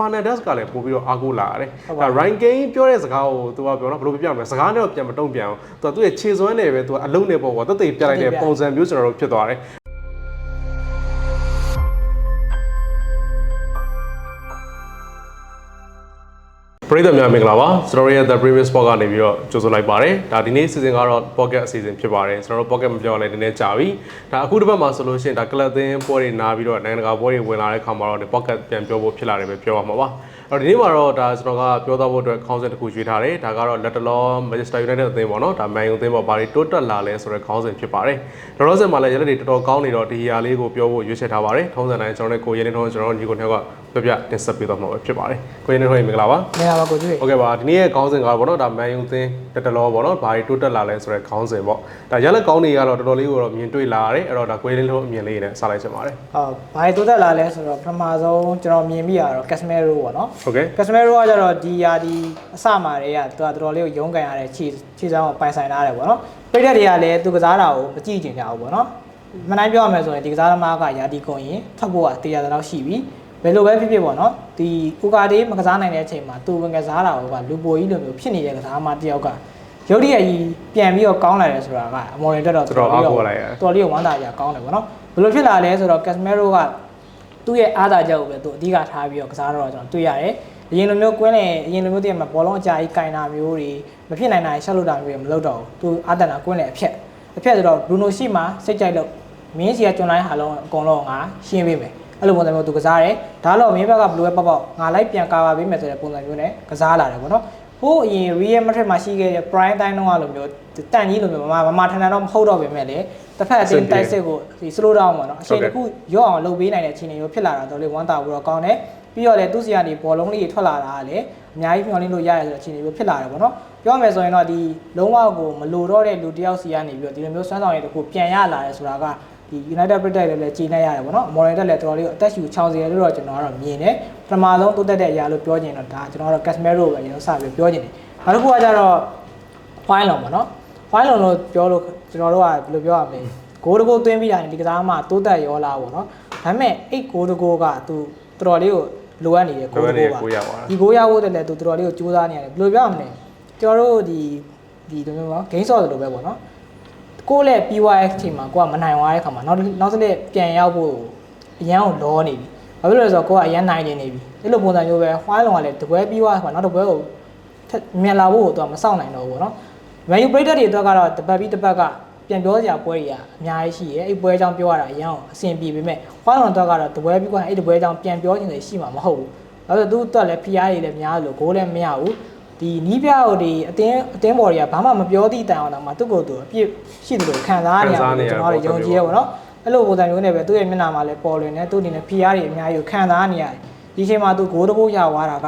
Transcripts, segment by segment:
Fernandes ကလည်းပို့ပြီးတော့အားကိုးလာရတယ်ဟုတ်။ပါဒါ Ryan Kane ပြောတဲ့စကားကိုသူကပြောတော့ဘယ်လိုပြပြမလဲ။စကားနဲ့တော့ပြန်မတုံ့ပြန်အောင်။သူကသူ့ရဲ့ခြေစွမ်းနဲ့ပဲသူကအလုံးနဲ့ပေါ့ကွာ။တက်သိပြလိုက်တဲ့ပုံစံမျိုးကျွန်တော်တို့ဖြစ်သွားတယ်။ ပရိသတ်များမင်္ဂလာပါကျွန်တော်တို့ရဲ့ The Previous Spot ကနေပြီးတော့ကြိုဆိုလိုက်ပါတယ်ဒါဒီနေ့ season ကတော့ pocket အစီအစဉ်ဖြစ်ပါတယ်ကျွန်တော်တို့ pocket မပြောရလဲနည်းနည်းကြာပြီဒါအခုတစ်ပတ်မှာဆိုလို့ရှိရင်ဒါ club သင်းပွဲတွေနားပြီးတော့နိုင်ငံတကာပွဲတွေဝင်လာတဲ့ခါမှာတော့ဒီ pocket ပြန်ပြောဖို့ဖြစ်လာတယ်ပဲပြောရမှာပါအဲ့တော့ဒီနေ့မှာတော့ဒါကျွန်တော်ကပြောသွားဖို့အတွက်ခေါင်းစဉ်တစ်ခုရွေးထားတယ်ဒါကတော့လက်တလော Manchester United အသင်းပေါ့နော်ဒါ Man U အသင်းပေါ့ဘာတွေတိုးတက်လာလဲဆိုတဲ့ခေါင်းစဉ်ဖြစ်ပါတယ်လောလောဆယ်မှာလည်းရလက်တွေတော်တော်ကောင်းနေတော့ဒီဟာလေးကိုပြောဖို့ရွေးချယ်ထားပါတယ်ထုံးစံတိုင်းကျွန်တော်တို့ကိုရဲနေထုံးကျွန်တော်တို့ညီကိုနှစ်ယောက်က ပြပြတင်ဆက်ပေးသွားမှာဖြစ်ပါတယ်ကိုရင်းနှီးထွေးမင်္ဂလာပါမင်္ဂလာပါကိုကျွေးဟုတ်ကဲ့ပါဒီနေ့ရဲ့ခေါင်းစဉ်ကတော့ဗောနော်ဒါမန်ယူသင်းတက်တလောဗောနော်ဘာတွေတိုးတက်လာလဲဆိုတဲ့ခေါင်းစဉ်ဗောဒါရလက်ကောင်းတွေကတော့တော်တော်လေးကိုတော့မြင်တွေ့လာရတယ်အဲ့တော့ဒါကိုရင်းနှီးထွေးအမြင်လေးနဲ့ဆက်လိုက်ချင်ပါတယ်ဟုတ်ဘာတွေတိုးတက်လာလဲဆိုတော့ပထမဆုံးကျွန်တော်မြင်မိရတော့ Casemiro ဗောနော်ဟုတ်ကဲ့ Casemiro ကကျတော့ဒီရာဒီအစမှာတည်းကသူကတော်တော်လေးကိုရုန်းကန်ရတဲ့ခြေခြေဆောင်ကိုပိုင်ဆိုင်လာတယ်ဗောနော်ပြည့်တဲ့တွေကလည်းသူကစားတာကိုမကြည့်ကျင်ကြဘူးဗောနော်မနိုင်ပြောရမယ်ဆိုရင်ဒီကစားသမားကယာတီကုန်ရင်ထွက်ဖို့ကတရားတော်ရှိပြီ ဘယ်လိုပဲဖြစ်ဖြစ်ပေါ့နော်ဒီကိုကာဒေးမကစားနိုင်တဲ့အချိန်မှာသူဝင်ကစားတာကလူပိုကြီးလိုမျိုးဖြစ်နေတဲ့ကစားသမားတစ်ယောက်ကရုပ်တရက်ကြီးပြန်ပြီးတော့ကောင်းလာတယ်ဆိုတာကအမော်ရင်တက်တော့တော်တော်အားကိုးလိုက်ရတယ်တော်လေးကိုဝမ်းသာကြကောင်းတယ်ပေါ့နော်ဘယ်လိုဖြစ်လာလဲဆိုတော့ Casemiro ကသူ့ရဲ့အားသာချက်ကိုပဲသူအဓိကထားပြီးတော့ကစားတော့ကျွန်တော်တွေ့ရတယ်အရင်လိုမျိုးကွင်းလေအရင်လိုမျိုးတည်းမှာဘောလုံးအကြာကြီးကင်တာမျိုးတွေမဖြစ်နိုင်နိုင်ရှက်လို့တာမျိုးတွေမလုပ်တော့ဘူးသူအားတန်တာကွင်းလေအဖြက်အဖြက်ဆိုတော့ Bruno ရှိမှစိတ်ကြိုက်လို့မင်းစီကကျွန်တိုင်းဟာလုံးအကုန်လုံးငါရှင်းပေးမယ် အဲ့လိုပုံစံမျိုးသူကစားတယ်ဒါတော့မင်းဘက်ကဘယ်လိုပဲပေါ့ပေါ့ငါလိုက်ပြန်ကာပါပေးမယ်ဆိုတဲ့ပုံစံမျိုးနဲ့ကစားလာတယ်ပေါ့နော်ဟိုအရင် Real Madrid မှာရှိခဲ့တဲ့ Prime တိုင်းတော့လိုမျိုးတန်ကြီးလိုမျိုးမမမထန်ထန်တော့မဟုတ်တော့ပေမဲ့လေတစ်ဖက်အတင်းတိုက်စစ်ကိုဒီ slow down ပေါ့နော်အချိန်တစ်ခုရော့အောင်လုပ်ပေးနိုင်တဲ့အခြေအနေမျိုးဖြစ်လာတာတော့လေဝမ်းသာဘူးတော့ကောင်းတယ်ပြီးတော့လေသူ့စီကနေဘောလုံးလေးတွေထွက်လာတာကလည်းအများကြီးမျှော်လင့်လို့ရရဆိုတဲ့အခြေအနေမျိုးဖြစ်လာတယ်ပေါ့နော်ပြောမယ်ဆိုရင်တော့ဒီလုံးဝကိုမလိုတော့တဲ့လူတစ်ယောက်စီကနေပြီးတော့ဒီလိုမျိုးစွမ်းဆောင်ရည်တစ်ခုပြန်ရလာတယ်ဆိုတာက ဒီ United Protect လည်းလည်းကြီးနေရတယ်ပေါ့နော် Morin တက်လည်းတော်တော်လေးအသက်ရှူချောင်းစီရလို့တော့ကျွန်တော်ကတော့မြင်တယ်ပထမဆုံးတိုးတက်တဲ့အရာလို့ပြောချင်တော့ဒါကျွန်တော်ကတော့ Casemiro ပဲကျွန်တော်စပြီးပြောချင်တယ်နောက်တစ်ခုကကြတော့ file လုံးပေါ့နော် file လုံးလို့ပြောလို့ကျွန်တော်တို့ကဘယ်လိုပြောရမလဲဂိုးတကိုသွင်းပြီးတာဒီကစားမှတိုးတက်ရောလာပေါ့နော်ဒါပေမဲ့အဲ့ဂိုးတကိုကသူတော်တော်လေးကိုလိုအပ်နေတယ်ဂိုးတကိုကကိုရပါတာဒီကိုရဖို့တည်းလည်းသူတော်တော်လေးကိုကြိုးစားနေရတယ်ဘယ်လိုပြောရမလဲကျွန်တော်တို့ဒီဒီလိုမျိုးပေါ့ဂိမ်းဆော့တယ်လို့ပဲပေါ့နော် ကိုယ့်လည်းပြီးသွားတဲ့အချိန်မှာကိုကမနိုင်သွားတဲ့ခါမှာနောက်တစ်နောက်တစ်နေ့ပြန်ရောက်ဖို့အရန်ကိုလောနေပြီဘာဖြစ်လို့လဲဆိုတော့ကိုကအရန်နိုင်နေနေပြီအဲ့လိုပုံစံမျိုးပဲဟွားလုံးကလည်းတပွဲပြီးသွားတဲ့ခါနောက်တစ်ပွဲကိုထက်မြန်လာဖို့ကိုသူကမစောင့်နိုင်တော့ဘူးပေါ့နော်မန်ယူပရိသတ်တွေအတွက်ကတော့တပတ်ပြီးတပတ်ကပြန်ပြောစရာပွဲတွေကအများကြီးရှိရဲအဲ့ပွဲအကြောင်းပြောရတာအရန်အဆင်ပြေပေမဲ့ဟွားလုံးအတွက်ကတော့တပွဲပြီးသွားအဲ့ဒီပွဲအကြောင်းပြန်ပြောခြင်းတွေရှိမှာမဟုတ်ဘူးဘာလို့လဲသူတက်လည်း PR တွေလည်းများလို့ဂိုးလည်းမရဘူး ဒီနီးပြဟိုဒီအတင်းအတင်းပေါ်တွေကဘာမှမပြောသည့်တိုင်အောင်တော့မှသူ့ကိုယ်သူအပြစ်ရှိတယ်လို့ခံစားနေရတာကျွန်တော်တို့ယုံကြည်ရပါတော့အဲ့လိုပုံစံမျိုးနဲ့ပဲသူ့ရဲ့မျက်နှာမှာလည်းပေါ်လွင်နေသူ့အနေနဲ့ဖိအားတွေအများကြီးခံစားနေရတယ်ဒီချိန်မှာသူဂိုးတဘိုးရသွားတာက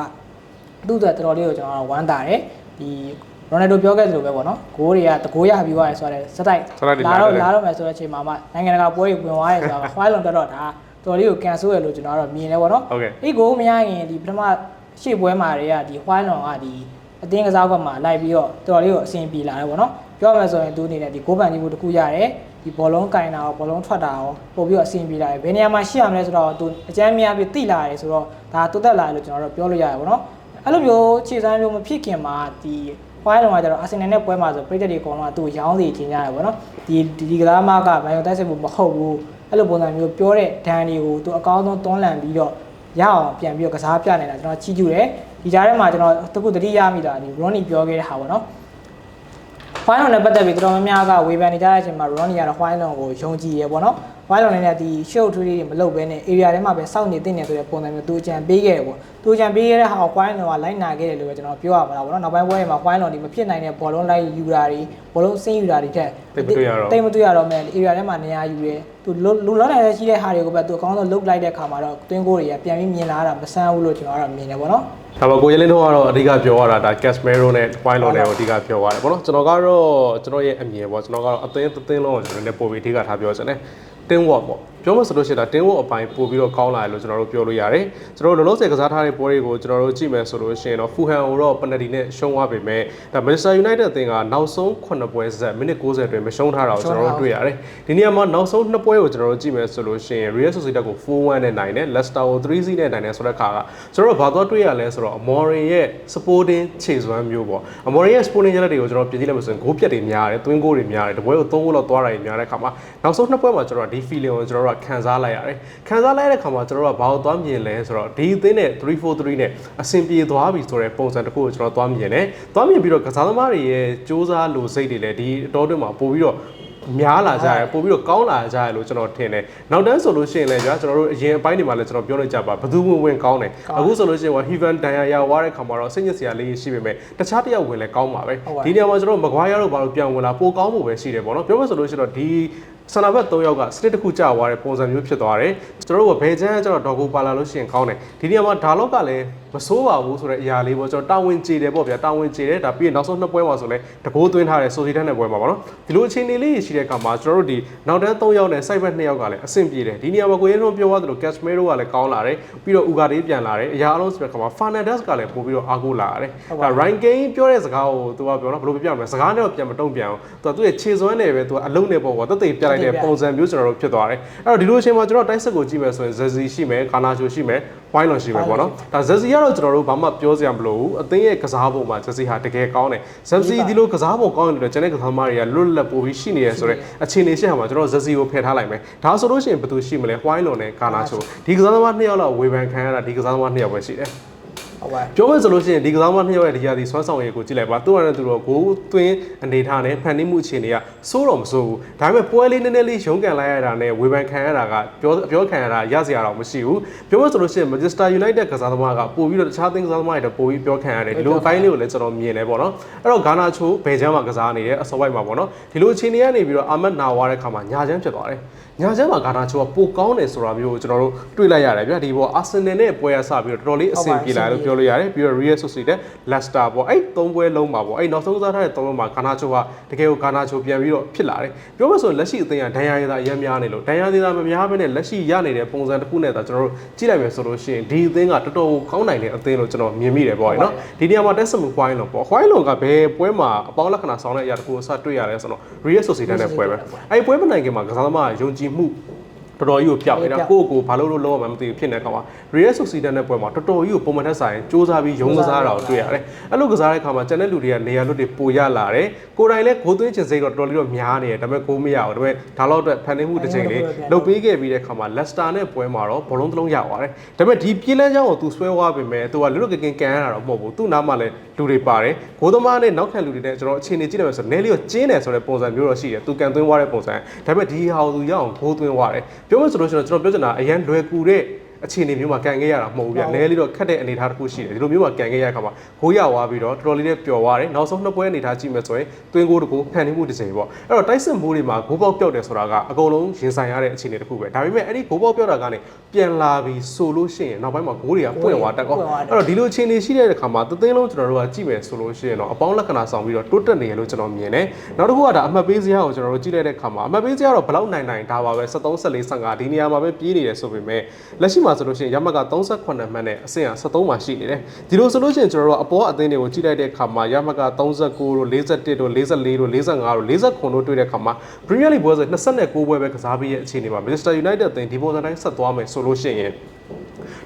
သူ့အတွက်တော်တော်လေးကိုကျွန်တော်ကဝမ်းသာတယ်ဒီရိုနယ်ဒိုပြောခဲ့သလိုပဲပေါ့နော်ဂိုးတွေကတကိုးရပြီးသွားတယ်ဆိုတော့စတိုက်လာတော့လာတော့မယ်ဆိုတဲ့အချိန်မှာမှနိုင်ငံတကာပွဲတွေဝင်သွားတယ်ဆိုတော့ file လုံးတက်တော့ဒါတော်လေးကိုကန်ဆိုးရလို့ကျွန်တော်ကတော့မြင်တယ်ပေါ့နော်အဲ့ဂိုးမရရင်ဒီပထမရှိပွဲမှာတွေကဒီ file လုံးကဒီ အတင်းကစားကွက်မှာလိုက်ပြီးတော့တော်တော်လေးကိုအဆင်ပြေလာတယ်ပေါ့နော်ပြောရမယ်ဆိုရင်သူအနေနဲ့ဒီဂိုးပန်ကြီးမှုတစ်ခုရတယ်ဒီဘောလုံးကင်တာရောဘောလုံးထွက်တာရောပို့ပြီးတော့အဆင်ပြေလာတယ်ဘယ်နေရာမှာရှိရမလဲဆိုတော့သူအကျမ်းများပြီးတိလာတယ်ဆိုတော့ဒါတိုးတက်လာတယ်လို့ကျွန်တော်တို့ပြောလို့ရတယ်ပေါ့နော်အဲ့လိုမျိုးခြေစမ်းမျိုးမဖြစ်ခင်မှာဒီဟွိုင်းလွန်ကကျတော့အာဆင်နယ်နဲ့ပွဲမှာဆိုပရိသတ်တွေအကုန်လုံးကသူ့ကိုရောင်းစီခြင်းကြတယ်ပေါ့နော်ဒီဒီကစားမကဘိုင်ယိုတိုက်စစ်မှုမဟုတ်ဘူးအဲ့လိုပုံစံမျိုးပြောတဲ့ဒဏ်တွေကိုသူအကောင်းဆုံးတွန်းလှန်ပြီးတော့ရအောင်ပြန်ပြီးတော့ကစားပြနေတာကျွန်တော်ချီးကျူးတယ် ဒီကြားထဲမှာကျွန်တော်တခုတတိရမိတာဒီ Ronnie ပြောခဲ့တဲ့ဟာပေါ့နော် Final နဲ့ပတ်သက်ပြီးတော်တော်များများကဝေဖန်နေကြတဲ့အချိန်မှာ Ronnie ကတော့ Final ကိုယုံကြည်ရပေါ့နော် Final နဲ့ဒီ show ထွေးတွေမလုပ်ဘဲနဲ့ area ထဲမှာပဲစောင့်နေတင်နေဆိုတဲ့ပုံစံမျိုးသူအကြံပေးခဲ့တယ်ပေါ့သူအကြံပေးခဲ့တဲ့ဟာကို Final ကလိုက်နာခဲ့တယ်လို့ပဲကျွန်တော်ပြောရမှာပေါ့နော်နောက်ပိုင်းပွဲတွေမှာ Final ဒီမဖြစ်နိုင်တဲ့ဘောလုံးလိုက်ယူတာတွေဘောလုံးဆင်းယူတာတွေထက်တိတ်မတွေ့ရတော့တိတ်မတွေ့ရတော့မဲ့ area ထဲမှာနေရာယူတယ်သူလူလောနိုင်တဲ့ရှိတဲ့ဟာတွေကိုပဲသူအကောင်းဆုံးလုတ်လိုက်တဲ့ခါမှာတော့တွင်းကိုတွေကပြန်ပြီးမြင်လာတာမဆန်းဘူးလို့ကျွန်တော်ကတော့မြင်တယ်ပေါ့နော်ဒါပေမဲ့ကိုရဲလင်းတို့ကတော့အဓိကပြောရတာဒါ Casemiro နဲ့ Wine လုံးနဲ့ကိုအဓိကပြောရတယ်ပေါ့နော်ကျွန်တော်ကတော့ကျွန်တော်ရဲ့အမြင်ပေါ့ကျွန်တော်ကတော့အသင်းသင်းလုံးကိုကျွန်တော်လည်းပို့ပြီးအဓိကထားပြောချင်တယ် 等我。 ပေါ့ပြပြောမှဆိုလို့ရှိရင်ဒါတင်းဝတ်အပိုင်းပို့ပြီးတော့ကောင်းလာတယ်လို့ကျွန်တော်တို့ပြောလို့ရတယ်ကျွန်တော်တို့လောလောဆယ်ကစားထားတဲ့ပွဲတွေကိုကျွန်တော်တို့ကြည့်မယ်ဆိုလို့ရှိရင်တော့ဖူဟန်ကိုတော့ပနတီနဲ့ရှုံးသွားပေမဲ့ဒါ Manchester United အသင်းကနောက်ဆုံး9ပွဲဆက်မိနစ်60အတွင်းမရှုံးထားတာကိုကျွန်တော်တို့တွေ့ရတယ်ဒီနေရာမှာနောက်ဆုံး2ပွဲကိုကျွန်တော်တို့ကြည့်မယ်ဆိုလို့ရှိရင် Real Sociedad ကို4-1နဲ့နိုင်တယ် Leicester ကို3-0နဲ့နိုင်တယ်ဆိုတဲ့ခါကကျွန်တော်တို့ဘာတော့တွေ့ရလဲဆိုတော့ Amorim ရဲ့ supporting ခြေစွမ်းမျိုးပေါ့ Amorim ရဲ့ supporting ရက်တွေကိုကျွန်တော်ပြင်ကြည့်လိုက်လို့ဆိုရင်ဂိုးပြတ်တွေများတယ်၊သွင်းဂိုးတွေများတယ်၊တပွဲကို3ဂိုးလောက်သွားတာတွေများတဲ့ခါမှာနောက်ဆုံး2ပွဲမှာကျွန်တော်ဒီ feeling ကိုကျွန်တော်တို့ကခံစားလိုက်ရတယ်။ခံစားလိုက်တဲ့ခါမှာကျွန်တော်တို့ကဘာလို့သွားမြင်လဲဆိုတော့ဒီအသင်းနဲ့3-4-3နဲ့အဆင်ပြေသွားပြီဆိုတဲ့ပုံစံတစ်ခုကိုကျွန်တော်သွားမြင်တယ်။သွားမြင်ပြီးတော့ကစားသမားတွေရဲ့စ조사လိုစိတ်တွေလည်းဒီအတော်တွင်းမှာပို့ပြီးတော့များလာကြတယ်ပို့ပြီးတော့ကောင်းလာကြတယ်လို့ကျွန်တော်ထင်တယ်နောက်တန်းဆိုလို့ရှိရင်လည်းကြာကျွန်တော်တို့အရင်အပိုင်းတွေမှာလည်းကျွန်တော်ပြောနေကြပါဘယ်သူဝင်ဝင်ကောင်းတယ်အခုဆိုလို့ရှိရင်ဟို Heaven Daya ရဝါတဲ့ခါမှာတော့စိတ်ညစ်စရာလေးရှိပေမဲ့တခြားတစ်ယောက်ဝင်လည်းကောင်းပါပဲဒီနေရာမှာကျွန်တော်မကွာရတော့ဘာလို့ပြန်ဝင်လာပိုကောင်းဖို့ပဲရှိတယ်ပေါ့နော်ပြောမှဆိုလို့ရှိရင်တော့ဒီ ဆန္ဒဘက်၃ယောက်ကစတစ်တစ်ခုကြာသွားတဲ့ပုံစံမျိုးဖြစ်သွားတယ်ကျွန်တော်တို့ကဘယ်ချမ်းကျတော့ဒေါ်ကိုပါလာလို့ရှိရင်ကောင်းတယ်ဒီနေရာမှာဒါလော့ကလည်းမစိုးပါဘူးဆိုတဲ့အရာလေးပေါ့ကျွန်တော်တာဝန်ကျေတယ်ပေါ့ဗျာတာဝန်ကျေတယ်ဒါပြီးရင်နောက်ဆုံးနှစ်ပွဲမှာဆိုလဲတကိုးသွင်းထားတဲ့ဆိုစီတန်တဲ့ပွဲမှာပေါ့နော်ဒီလိုအခြေအနေလေးရှိတဲ့အခါမှာကျွန်တော်တို့ဒီနောက်တန်း၃ယောက်နဲ့စိုက်ဘက်၂ယောက်ကလည်းအဆင်ပြေတယ်ဒီနေရာမှာကိုရဲလုံးပြောသွားသလိုကက်စမဲရိုကလည်းကောင်းလာတယ်ပြီးတော့ဥဂါဒေးပြန်လာတယ်အရာအလုံးဆိုတဲ့အခါမှာဖာနန်ဒက်စ်ကလည်းပို့ပြီးတော့အားကိုးလာရတယ်ဒါရိုင်ကိန်းပြောတဲ့စကားကိုသူကပြောတော့ဘယ်လိုပြပြမလဲစကားနဲ့တော့ပြန်မတုံ့ပြန်အောင်သူကသူ့ရဲ့ခြေစွမ်းနဲ့ပဲသူကအလုံးနဲ့ပေါ့ကွာတက်သိပြလိုက်တဲ့ပုံစံမျိုးကျွန်တော်တို့ဖြစ်သွားတယ်အဲ့တော့ဒီလိုအချိန်မှာကျွန်တော်တိုက်စစ်ကိုကြည့်မယ်ဆိုရင်ဇက်စီရှိမယ်ကာနာချိုရှိမယ်ဝိုင်းလွန်ရှိမယ်ပေါ့နော်ဒါဇက်စီကတော့ကျွန်တော်တို့ဘာမှပြောစရာမလိုဘူးအသင်းရဲ့ကစားပုံမှာဇက်စီဟာတကယ်ကောင်းတယ်ဇက်စီဒီလိုကစားပုံကောင်းတယ်လို့ကျွန်တဲ့ကစားသမားတွေကလွတ်လပ်ပို့ပြီးရှိနေရဆိုတော့အခြေအနေရှိမှာကျွန်တော်ဇက်စီကိုဖယ်ထားလိုက်မယ်ဒါဆိုလို့ရှိရင်ဘယ်သူရှိမလဲဝိုင်းလွန်နဲ့ကာနာချိုဒီကစားသမားနှစ်ယောက်လောက်ဝေဖန်ခံရတာဒီကစားသမားနှစ်ယောက်ပဲရှိတယ် ဟုတ်ပါပြောမယ်ဆိုလို့ရှိရင်ဒီကစားမနှစ်ယောက်ရဲ့ဒီရာဒီဆွမ်းဆောင်ရည်ကိုကြည့်လိုက်ပါသူ့အနေနဲ့သူတို့ဂိုးသွင်းအနေထားနဲ့ဖန်တီးမှုအခြေအနေကစိုးတော့မစိုးဘူးဒါပေမဲ့ပွဲလေးနည်းနည်းလေးရုန်းကန်လိုက်ရတာနဲ့ဝေဖန်ခံရတာကပြောပြောခံရတာရစရာတော့မရှိဘူးပြောမယ်ဆိုလို့ရှိရင် Manchester United ကစားသမားကပို့ပြီးတော့တခြားသင်းကစားသမားတွေတော့ပို့ပြီးပြောခံရတယ်ဒီလိုအပိုင်းလေးကိုလည်းကျွန်တော်မြင်တယ်ပေါ့နော်အဲ့တော့ဂါနာချိုဘယ်ချမ်းမှာကစားနေတယ်အစောပိုင်းမှာပေါ့နော်ဒီလိုအခြေအနေကနေပြီးတော့အာမတ်နာဝါတဲ့ခါမှာညာချမ်းဖြစ်သွားတယ်ညာချမ်းမှာဂါနာချိုကပိုကောင်းတယ်ဆိုတာမျိုးကိုကျွန်တော်တို့တွေ့လိုက်ရတယ်ဗျာဒီပေါ်အာဆင်နယ်နဲ့ပွဲရစပြီးတော့တော်တော်လေးအဆင်ပြေလာတယ်လို့ပြောလို့ရတယ်ပြီးတော့ Real Sociedad Leicester ပေါ့အဲ့သုံးပွဲလုံးမှာပေါ့အဲ့နောက်ဆုံးကစားထားတဲ့သုံးလုံးမှာဂါနာချိုကတကယ်ကိုဂါနာချိုပြန်ပြီးတော့ဖြစ်လာတယ်ပြောမှဆိုလက်ရှိအသင်းကဒဏ်ရာရည်သာအများများနေလို့ဒဏ်ရာရည်သာမများဘဲနဲ့လက်ရှိရနေတဲ့ပုံစံတစ်ခုနဲ့သာကျွန်တော်တို့ကြည့်လိုက်မယ်ဆိုလို့ရှိရင်ဒီအသင်းကတော်တော်ကောင်းနိုင်တဲ့အသင်းလို့ကျွန်တော်မြင်မိတယ်ပေါ့နော်ဒီနေရာမှာတက်စမှုခွိုင်းလို့ပေါ့ခွိုင်းလို့ကဘယ်ပွဲမှာအပေါင်းလက္ခဏာဆောင်တဲ့အရာတစ်ခုကိုစတွေ့ရတယ်ဆိုတော့ Real Sociedad နဲ့ပွဲပဲအဲ့ပွဲမနိုင်ခင်မှာကစားသမားကယုံကြည်မှု တော်တော်ကြီးကိုပြောက်နေတာကိုယ့်ကိုယ်ဘာလို့လို့လုံးဝမသိဘူးဖြစ်နေတဲ့အခါမှာ Real Sociedad နဲ့ပွဲမှာတော်တော်ကြီးကိုပုံမှန်ထက်ဆိုင်စူးစမ်းပြီးရုံးကစားတာကိုတွေ့ရတယ်။အဲ့လိုကစားတဲ့အခါမှာကျန်တဲ့လူတွေကနေရာလွတ်တွေပိုရလာတယ်။ကိုယ်တိုင်လည်းဂိုးသွင်းချင်စိတ်တော့တော်တော်လေးတော့များနေတယ်ဒါပေမဲ့ဂိုးမရဘူးဒါပေမဲ့ဒါတော့အတွက်ဖန်နေမှုတစ်ချိန်လေးလုတ်ပေးခဲ့ပြီးတဲ့အခါမှာ Leicester နဲ့ပွဲမှာတော့ဘောလုံးတစ်လုံးရသွားတယ်။ဒါပေမဲ့ဒီပြေးလန်းချောင်းကိုသူဆွဲသွားပေမဲ့သူကလွတ်လွတ်ကကင်ကန်ရတာတော့မဟုတ်ဘူး။သူ့နားမှာလည်းလူတွေပါတယ်။ဂိုးသမားနဲ့နောက်ခံလူတွေနဲ့ကျွန်တော်အခြေအနေကြည့်လိုက်မယ်ဆိုတော့နဲလေးကိုကျင်းတယ်ဆိုတဲ့ပုံစံမျိုးတော့ရှိတယ်။သူကန်သွင်းသွားတဲ့ပုံစံ။ဒါပေမဲ့ဒီဟာကိုသူရအောင်ဂိုးသွင်းသွားတယ်။ပြောမှဆိုလို့ရှိရင်ကျွန်တော်ပြောချင်တာအရန်လွယ်ကူတဲ့ အခြေအနေမျိုးမှာကန်ခဲ့ရတာမဟုတ်ဘူးဗျ။နဲလေးတော့ခက်တဲ့အနေအထားတစ်ခုရှိတယ်။ဒီလိုမျိုးမှာကန်ခဲ့ရတဲ့အခါမှာဂိုးရသွားပြီးတော့တော်တော်လေးနဲ့ပျော်သွားတယ်။နောက်ဆုံးနှစ်ပွဲအနေအထားကြည့်မယ်ဆိုရင်သွင်းဂိုးတစ်ခုဖန်တီးမှုတစ်ချိန်ပေါ့။အဲ့တော့တိုက်စစ်မိုးတွေမှာဂိုးပေါက်ပြောက်တယ်ဆိုတာကအကုန်လုံးရင်ဆိုင်ရတဲ့အခြေအနေတစ်ခုပဲ။ဒါပေမဲ့အဲ့ဒီဂိုးပေါက်ပြောက်တာကနေပြန်လာပြီးဆိုလို့ရှိရင်နောက်ပိုင်းမှာဂိုးတွေကပွင့်သွားတက်ကော။အဲ့တော့ဒီလိုအခြေအနေရှိတဲ့အခါမှာသသိန်းလုံးကျွန်တော်တို့ကကြည့်မယ်ဆိုလို့ရှိရင်တော့အပေါင်းလက္ခဏာဆောင်ပြီးတော့တိုးတက်နေရလို့ကျွန်တော်မြင်တယ်။နောက်တစ်ခုကဒါအမှတ်ပေးစရာကိုကျွန်တော်တို့ကြည့်လိုက်တဲ့အခါမှာအမှတ်ပေးစရာတော့ဘယ်လောက်နိုင်နိုင်ဒါပါပဲ73 74 55ဒီနေရာမှာပဲပြေးနေတယ်ဆိုပေမဲ့လက်ရှိမှာဆိုလို့ရှိရင်ရမက38မှတ်နဲ့အဆင့်က73မှာရှိနေတယ်။ဒီလိုဆိုလို့ရှိရင်ကျွန်တော်တို့ကအပေါ်အသင်းတွေကိုကြည့်လိုက်တဲ့အခါမှာရမက39တို့41တို့44တို့45တို့49တို့တွေ့တဲ့အခါမှာ Premier League ပွဲဆို29ပွဲပဲကစားပြီးရဲ့အခြေအနေမှာ Manchester United အသင်းဒီပုံစံတိုင်းဆက်သွားမယ်ဆိုလို့ရှိရင်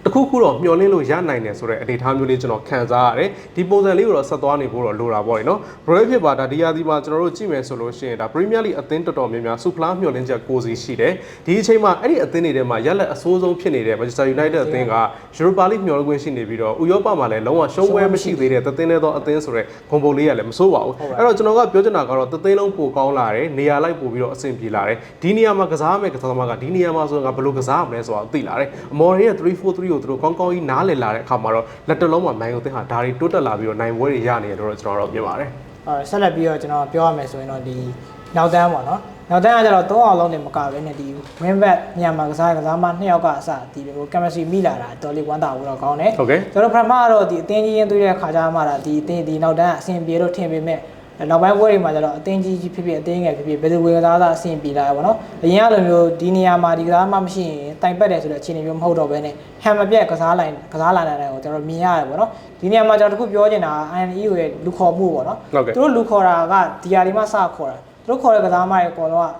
တခုခုတော့မျှော်လင့်လို့ရနိုင်တယ်ဆိုတဲ့အနေအထားမျိုးလေးကျွန်တော်ခံစားရတယ်ဒီပုံစံလေးကိုတော့ဆက်သွားနေဖို့တော့လိုတာပေါ့နော်ဘရိုဖြစ်ပါဒါဒီယာဒီမှာကျွန်တော်တို့ကြည့်မယ်ဆိုလို့ရှိရင်ဒါ Premier League အသင်းတော်တော်များများစူဖလားမျှော်လင့်ချက်ကိုစီရှိတယ်ဒီအချိန်မှာအဲ့ဒီအသင်းတွေထဲမှာရက်လက်အဆိုးဆုံးဖြစ်နေတဲ့ Manchester United အသင်းက Europa League မျှော်လင့်ခွင့်ရှိနေပြီးတော့ဥရောပမှာလည်းလုံးဝရှုံးပွဲမရှိသေးတဲ့သသိန်းနဲ့တော့အသင်းဆိုတဲ့ဂုံပုံလေးကလည်းမဆိုးပါဘူးအဲ့တော့ကျွန်တော်ကပြောချင်တာကတော့သသိန်းလုံးပိုကောင်းလာတယ်နေရာလိုက်ပို့ပြီးတော့အဆင်ပြေလာတယ်ဒီနေရာမှာကစားမယ်ကစားသမားကဒီနေရာမှာဆိုရင်ငါဘယ်လိုကစားမလဲဆိုတာသိလာတယ်အမော်ရီရဲ့343ကိုသူတို့ကောင်းကောင်းကြီးနားလည်လာတဲ့အခါမှာတော့လက်တလုံးမှာမိုင်းကိုသင်ဟာဒါတွေတိုးတက်လာပြီးတော့နိုင်ပွဲတွေရနေတယ်လို့တော့ကျွန်တော်တို့မြင်ပါတယ်အဲဆက်လက်ပြီးတော့ကျွန်တော်ပြောရမယ်ဆိုရင်တော့ဒီနောက်တန်းပေါ့နော်နောက်တန်းကကျတော့၃အောင်လုံးနေမကပဲနဲ့ဒီ win back ညမှာကစားကစားမနှစ်ယောက်ကအစဒီဟို chemistry မိလာတာတော်လေးဝမ်းသာဘူးတော့ကောင်းတယ်ဟုတ်ကဲ့ကျွန်တော်ပထမကတော့ဒီအတင်းကြီးရင်းသွေးတဲ့ခါကြမှာဒါဒီအတင်းဒီနောက်တန်းအဆင်ပြေလို့ထင်ပေမဲ့အဲ နောက်ပိုင်းပွဲတွေမှာကျတော့အသင်းကြီးကြီးဖြစ်ဖြစ်အသင်းငယ်ဖြစ်ဖြစ်ဘယ်သူဝင်ကစားသားအဆင်ပြေလာရပါတော့အရင်ကလိုမျိုးဒီနေရာမှာဒီကစားမှမရှိရင်တိုင်ပတ်တယ်ဆိုတဲ့အခြေအနေမျိုးမဟုတ်တော့ဘဲနဲ့ဟန်မပြက်ကစားလိုင်းကစားလာတဲ့ကိုကျွန်တော်မြင်ရတယ်ပေါ့နော်ဒီနေရာမှာကျွန်တော်တခုပြောချင်တာ INE ရဲ့လူခေါ်မှုပေါ့နော်ဟုတ်ကဲ့သူတို့လူခေါ်တာကဒီယာဒီမှာစခေါ်တာသူတို့ခေါ်တဲ့ကစားမတွေအကုန်လုံးက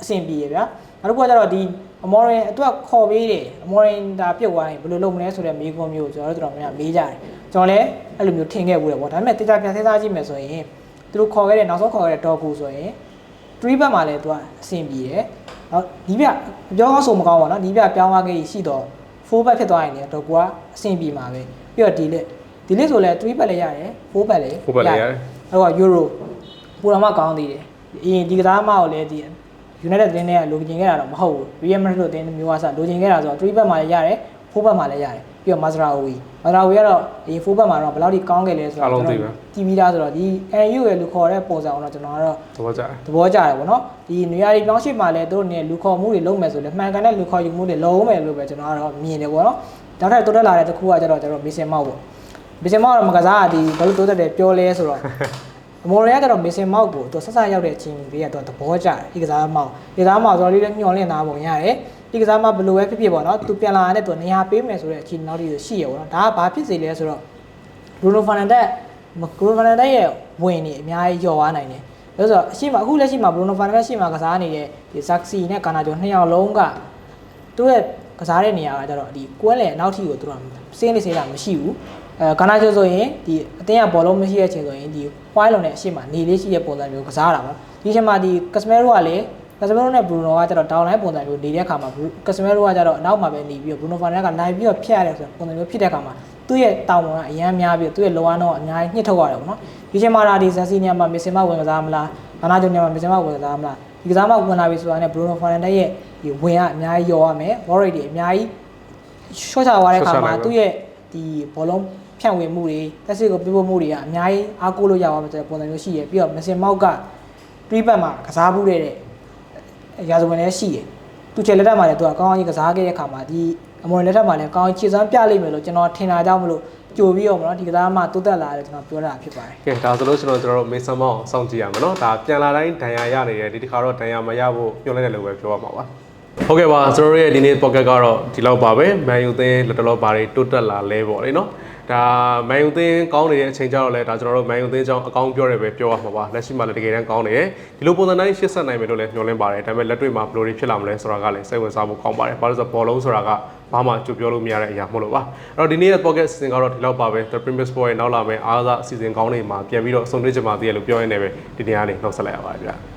အဆင်ပြေရဗျာနောက်တစ်ခုကကျတော့ဒီအမော်ရင်အတွက်ခေါ်ပေးတယ်အမော်ရင်ဒါပြုတ်သွားရင်ဘယ်လိုလုပ်မလဲဆိုတဲ့မေးခွန်းမျိုးကိုကျွန်တော်တို့တော်တော်များများမေးကြတယ်ကျွန်တော်လည်းအဲ့လိုမျိုးထင်ခဲ့ဘူးတယ်ပေါ့ဒါပေမဲ့တေချာပြန်စဉ်းစားကြည့်မယ်ဆိုရင် သူတို့ခေါ်ခဲ့တဲ့နောက်ဆုံးခေါ်ခဲ့တဲ့ဒေါ်ကူဆိုရင်3ဘက်မှာလည်းသူကအဆင်ပြေတယ်နောက်ဒီပြပြောကောင်းဆိုမကောင်းပါတော့ဒီပြပြောင်းသွားခဲ့ရှိတော့4ဘက်ဖြစ်သွားရင်လည်းဒေါ်ကူကအဆင်ပြေမှာပဲပြီးတော့ဒီလက်ဒီလက်ဆိုလည်း3ဘက်လည်းရတယ်4ဘက်လည်း4ဘက်လည်းရတယ်အဲ့တော့ euro ပူရမကောင်းသေးတယ်အရင်ဒီကစားမကိုလည်းဒီ United တင်းတွေကလိုချင်ခဲ့တာတော့မဟုတ်ဘူး Real Madrid လို့တင်းမျိုးအစားလိုချင်ခဲ့တာဆိုတော့3ဘက်မှာလည်းရတယ် 4ဘက်မှာလည်းရတယ်ပြီးတော့ Mazraoui Mazraoui ကတော့ဒီ4ဘက်မှာတော့ဘယ်လောက်ထိကောင်းခဲ့လဲဆိုတော့ကြည့်ပြီးသားဆိုတော့ဒီ NU ရဲ့လူခေါ်တဲ့ပုံစံကတော့ကျွန်တော်ကတော့သဘောကျတယ်သဘောကျတယ်ဗောနော်ဒီနေရာဒီပြောင်းရှိမှလည်းတို့နေလူခေါ်မှုတွေလုပ်မယ်ဆိုလည်းမှန်ကန်တဲ့လူခေါ်ယူမှုတွေလုပ်မယ်လို့ပဲကျွန်တော်ကတော့မြင်တယ်ဗောနော်နောက်ထပ်တိုးတက်လာတဲ့တစ်ခုကကျတော့ကျွန်တော်မေဆင်မောက်ပေါ့မေဆင်မောက်ကတော့မကစားဒီဘယ်လိုတိုးတက်တယ်ပြောလဲဆိုတော့အမော်ရီယာကတော့မေဆင်မောက်ကိုသူဆက်ဆက်ရောက်တဲ့အချိန်လေးကတော့သဘောကျတယ်ဒီကစားမောက်ဒီကစားမောက်ဆိုတော့လေးလည်းညှော်လင့်သားပုံရတယ် ဒီကစားမောက်ဘယ်လိုပဲဖြစ်ဖြစ်ပေါ့နော်သူပြန်လာတဲ့သူနေရာပေးမယ်ဆိုတဲ့အချိန်နောက်တီရှိရပေါ့နော်ဒါကဘာဖြစ်စေလဲဆိုတော့ Bruno Fernandes Bruno Fernandes ရဲ့ဝင်နေအများကြီးကျော်သွားနိုင်တယ်။ဒါဆိုတော့အရှိမအခုလက်ရှိမှာ Bruno Fernandes ရှိမှာကစားနေတဲ့ဒီ Zaxi နဲ့ Garnacho နှစ်ယောက်လုံးကသူ့ရဲ့ကစားတဲ့နေရာကကျတော့ဒီကွန်းလေနောက်ထီကိုသူတို့ကစင်းနေစေးတာမရှိဘူး။အဲ Garnacho ဆိုရင်ဒီအတင်းကဘောလုံးမရှိတဲ့အချိန်ဆိုရင်ဒီ white လုံးနဲ့အရှိမနေလေးရှိတဲ့ပုံစံမျိုးကစားတာပါ။ဒီအချိန်မှာဒီ Casemiro ကလည်း Casemiro နဲ့ Bruno ကကျတော့ down line ပုံစံမျိုးနေတဲ့အခါမှာ Casemiro ကကျတော့အနောက်မှာပဲနေပြီးတော့ Bruno Fernandes ကနိုင်ပြီးတော့ဖြတ်ရတယ်ဆိုတဲ့ပုံစံမျိုးဖြစ်တဲ့အခါမှာသူ့ရဲ့တောင်ပေါ်ကအရန်များပြီးတော့သူ့ရဲ့လောအားတော့အများကြီးညှစ်ထုတ်ရတယ်ပေါ့နော်ဒီချိန်မှာဒါဒီဇက်စီနီယာမှာမစ်စင်မဝင်ကစားမလားဘာနာဂျိုနီယာမှာမစ်စင်မဝင်ကစားမလားဒီကစားမဝင်လာပြီဆိုတာနဲ့ Bruno Fernandes ရဲ့ဒီဝင်ကအများကြီးယောရမယ် Warrior တွေအများကြီး short ချသွားတဲ့အခါမှာသူ့ရဲ့ဒီဘောလုံးဖြန့်ဝေမှုတွေတက်စစ်ကိုပြဖို့မှုတွေကအများကြီးအားကိုးလို့ရပါမယ်ဆိုတဲ့ပုံစံမျိုးရှိရပြီးတော့မစ်စင်မောက်ကပြိပတ်မှာကစားမှုတဲ့ ရာဇဝင်လည်းရှိတယ်သူချေလက်ထက်မှာလည်းသူကကောင်းကောင်းကြီးကစားခဲ့တဲ့အခါမှာဒီအမော်လက်ထက်မှာလည်းကောင်းကောင်းခြေစမ်းပြလိမ့်မယ်လို့ကျွန်တော်ထင်တာကြောင့်မလို့ကြိုပြီးတော့မနော်ဒီကစားမှတိုးတက်လာတယ်ကျွန်တော်ပြောတာဖြစ်ပါတယ်ကဲဒါဆိုလို့ကျွန်တော်ကျွန်တော်တို့မေဆန်မောင်စောင့်ကြည့်ရမယ်နော်ဒါပြန်လာတိုင်းဒဏ်ရာရနေတယ်ဒီတစ်ခါတော့ဒဏ်ရာမရဖို့ပြောလိုက်တယ်လို့ပဲပြောရမှာပါဟုတ်ကဲ့ပါကျွန်တော်တို့ရဲ့ဒီနေ့ pocket ကတော့ဒီလောက်ပါပဲမန်ယူသင်းလက်တလောပါတွေတိုးတက်လာလဲပေါ့လေနော် ဒါမန်ယူသင်းကောင်းနေတဲ့အချိန်ကျတော့လဲဒါကျွန်တော်တို့မန်ယူသင်းကြောင့်အကောင်းပြောတယ်ပဲပြောရမှာပါလက်ရှိမှာလည်းတကယ်တမ်းကောင်းနေတယ်ဒီလိုပုံစံတိုင်းရှစ်ဆက်နိုင်မယ်လို့လည်းညွှန်လင်းပါတယ်ဒါပေမဲ့လက်တွေ့မှာဘယ်လိုတွေဖြစ်လာမလဲဆိုတာကလည်းစိတ်ဝင်စားဖို့ကောင်းပါတယ်ဘာလို့လဲဆိုတော့ဘောလုံးဆိုတာကဘာမှကြိုပြောလို့မရတဲ့အရာမဟုတ်လို့ပါအဲ့တော့ဒီနေ့ရဲ့ pocket စီစဉ်ကတော့ဒီလောက်ပါပဲ The Premier Sport ရဲ့နောက်လာမယ့်အားသာအစီအစဉ်ကောင်းတွေမှာပြန်ပြီးတော့ဆုံတွေ့ကြမှာတည်းရလို့ပြောရင်းနဲ့ပဲဒီနေ့ကနေနှုတ်ဆက်လိုက်ရပါတယ်ဗျာ